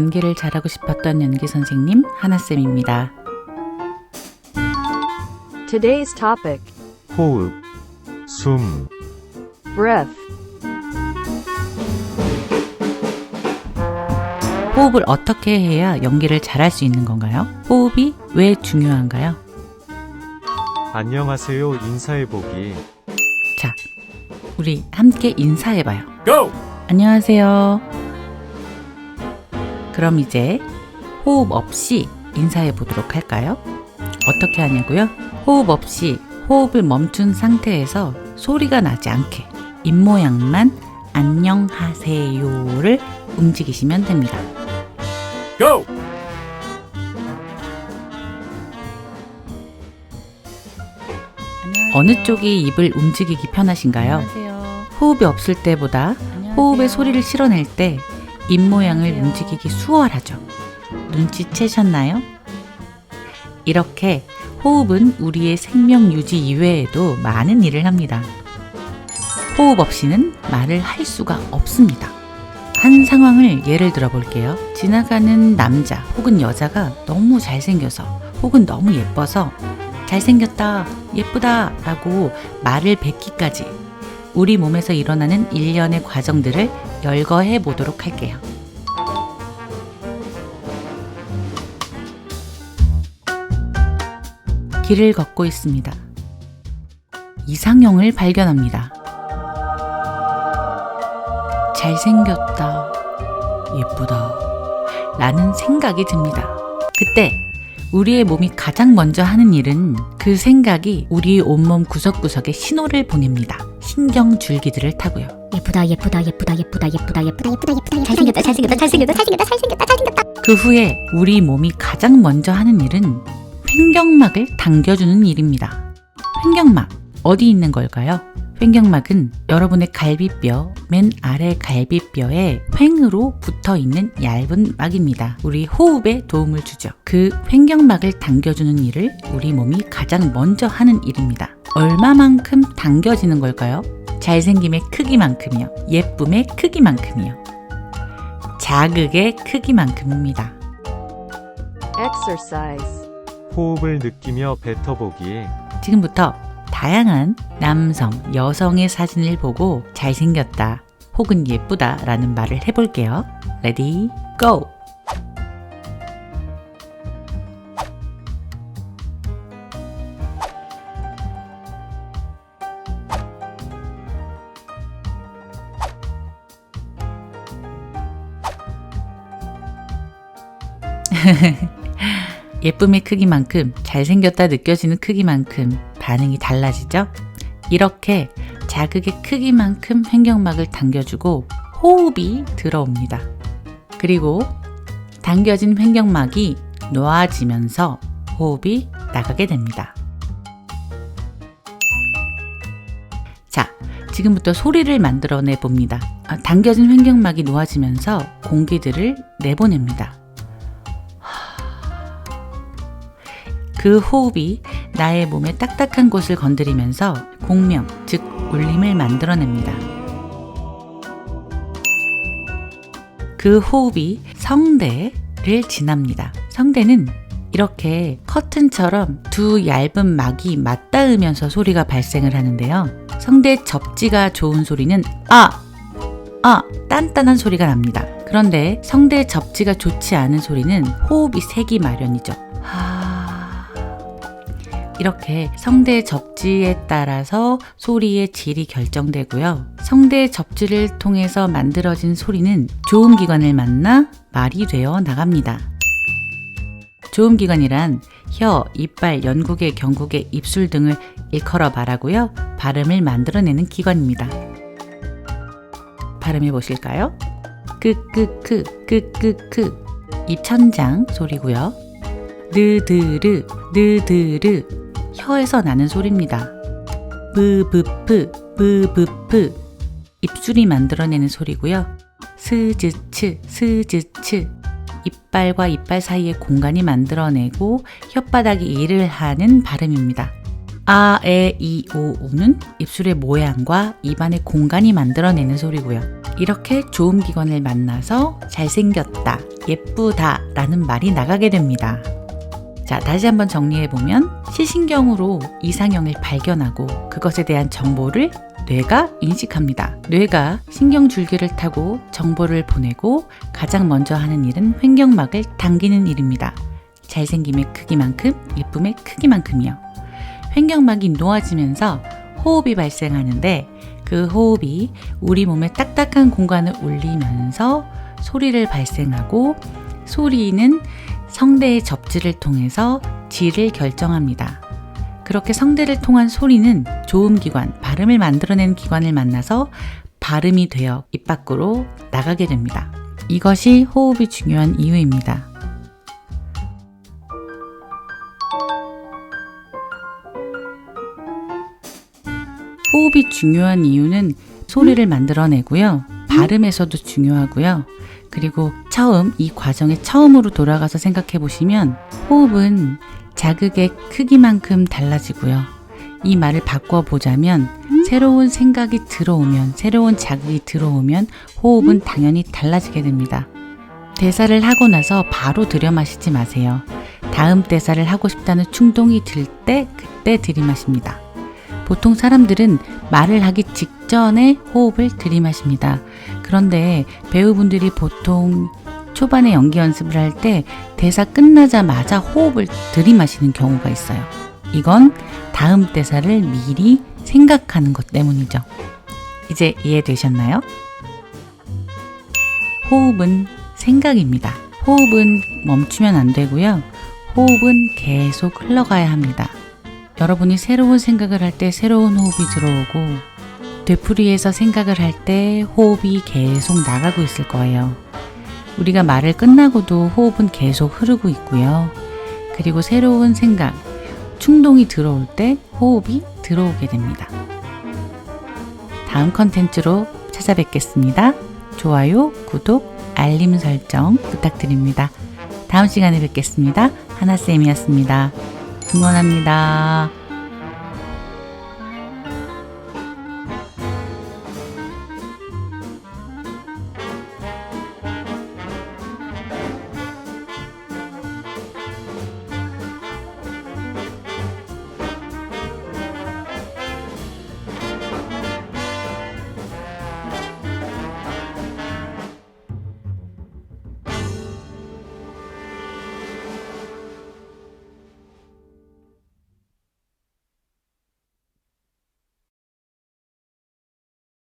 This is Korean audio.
연기를 잘하고 싶었던 연기 선생님 하나쌤입니다. Today's topic 호흡, 숨, breath. 호흡을 어떻게 해야 연기를 잘할 수 있는 건가요? 호흡이 왜 중요한가요? 안녕하세요 인사해보기. 자, 우리 함께 인사해봐요. Go! 안녕하세요. 그럼 이제 호흡 없이 인사해 보도록 할까요? 어떻게 하냐고요? 호흡 없이 호흡을 멈춘 상태에서 소리가 나지 않게 입모양만 안녕하세요를 움직이시면 됩니다. Go! 어느 쪽이 입을 움직이기 편하신가요? 호흡이 없을 때보다 호흡의 소리를 실어낼 때 입모양을 움직이기 수월하죠. 눈치채셨나요? 이렇게 호흡은 우리의 생명 유지 이외에도 많은 일을 합니다. 호흡 없이는 말을 할 수가 없습니다. 한 상황을 예를 들어 볼게요. 지나가는 남자 혹은 여자가 너무 잘생겨서 혹은 너무 예뻐서 잘생겼다, 예쁘다 라고 말을 뱉기까지 우리 몸에서 일어나는 일련의 과정들을 열거해 보도록 할게요. 길을 걷고 있습니다. 이상형을 발견합니다. 잘생겼다, 예쁘다, 라는 생각이 듭니다. 그때 우리의 몸이 가장 먼저 하는 일은 그 생각이 우리 온몸 구석구석에 신호를 보냅니다. 신경 줄기들을 타고요. 예쁘다 예쁘다 예쁘다 예쁘다 예쁘다 예쁘다 예쁘다 예쁘다 잘생겼다 잘생겼다 잘생겼다 잘생겼다 잘생겼다 잘생겼다 그 후에 우리 몸이 가장 먼저 하는 일은 횡격막을 당겨주는 일입니다. 횡격막 어디 있는 걸까요? 횡격막은 여러분의 갈비뼈 맨 아래 갈비뼈에 횡으로 붙어 있는 얇은 막입니다. 우리 호흡에 도움을 주죠. 그 횡격막을 당겨주는 일을 우리 몸이 가장 먼저 하는 일입니다. 얼마만큼 당겨지는 걸까요? 잘생김의 크기만큼이요. 예쁨의 크기만큼이요. 자극의 크기만큼입니다. Exercise. 호흡을 느끼며 뱉어보기. 지금부터 다양한 남성, 여성의 사진을 보고 잘생겼다 혹은 예쁘다 라는 말을 해볼게요. 레디, 고! 예쁨의 크기만큼 잘생겼다 느껴지는 크기만큼 반응이 달라지죠? 이렇게 자극의 크기만큼 횡격막을 당겨주고 호흡이 들어옵니다. 그리고 당겨진 횡격막이 놓아지면서 호흡이 나가게 됩니다. 자, 지금부터 소리를 만들어내 봅니다. 아, 당겨진 횡격막이 놓아지면서 공기들을 내보냅니다. 그 호흡이 나의 몸의 딱딱한 곳을 건드리면서 공명, 즉 울림을 만들어냅니다. 그 호흡이 성대를 지납니다. 성대는 이렇게 커튼처럼 두 얇은 막이 맞닿으면서 소리가 발생을 하는데요. 성대 접지가 좋은 소리는 아, 아, 단단한 소리가 납니다. 그런데 성대 접지가 좋지 않은 소리는 호흡이 세기 마련이죠. 하... 이렇게 성대 접지에 따라서 소리의 질이 결정되고요. 성대 접지를 통해서 만들어진 소리는 조음 기관을 만나 말이 되어 나갑니다. 조음 기관이란 혀, 이빨, 연국의 경국의 입술 등을 일컬어 말하고요. 발음을 만들어내는 기관입니다. 발음해 보실까요? 끄끄크, 끄끄크. 입천장 소리고요. 느드르, 느드르. 혀에서 나는 소리입니다. 브브프, 브브프. 입술이 만들어내는 소리고요. 스즈츠, 스즈츠. 이빨과 이빨 사이의 공간이 만들어내고 혓바닥이 일을 하는 발음입니다. 아, 에, 이, 오, 우는 입술의 모양과 입안의 공간이 만들어내는 소리고요. 이렇게 좋은 기관을 만나서 잘생겼다, 예쁘다 라는 말이 나가게 됩니다. 자, 다시 한번 정리해보면 시신경으로 이상형을 발견하고 그것에 대한 정보를 뇌가 인식합니다. 뇌가 신경줄기를 타고 정보를 보내고 가장 먼저 하는 일은 횡격막을 당기는 일입니다. 잘생김의 크기만큼 예쁨의 크기만큼이요. 횡격막이 놓아지면서 호흡이 발생하는데 그 호흡이 우리 몸의 딱딱한 공간을 울리면서 소리를 발생하고 소리는 성대의 접지를 통해서 질을 결정합니다. 그렇게 성대를 통한 소리는 조음 기관, 발음을 만들어내는 기관을 만나서 발음이 되어 입 밖으로 나가게 됩니다. 이것이 호흡이 중요한 이유입니다. 호흡이 중요한 이유는 소리를 만들어내고요. 발음에서도 중요하고요. 그리고 처음, 이 과정의 처음으로 돌아가서 생각해 보시면 호흡은 자극의 크기만큼 달라지고요. 이 말을 바꿔보자면 새로운 생각이 들어오면, 새로운 자극이 들어오면 호흡은 당연히 달라지게 됩니다. 대사를 하고 나서 바로 들여 마시지 마세요. 다음 대사를 하고 싶다는 충동이 들 때 그때 들이마십니다. 보통 사람들은 말을 하기 직전에 호흡을 들이마십니다. 그런데 배우분들이 보통 초반에 연기 연습을 할 때 대사 끝나자마자 호흡을 들이마시는 경우가 있어요. 이건 다음 대사를 미리 생각하는 것 때문이죠. 이제 이해되셨나요? 호흡은 생각입니다. 호흡은 멈추면 안 되고요. 호흡은 계속 흘러가야 합니다. 여러분이 새로운 생각을 할 때 새로운 호흡이 들어오고 되풀이해서 생각을 할 때 호흡이 계속 나가고 있을 거예요. 우리가 말을 끝나고도 호흡은 계속 흐르고 있고요. 그리고 새로운 생각, 충동이 들어올 때 호흡이 들어오게 됩니다. 다음 컨텐츠로 찾아뵙겠습니다. 좋아요, 구독, 알림 설정 부탁드립니다. 다음 시간에 뵙겠습니다. 하나쌤이었습니다. 응원합니다.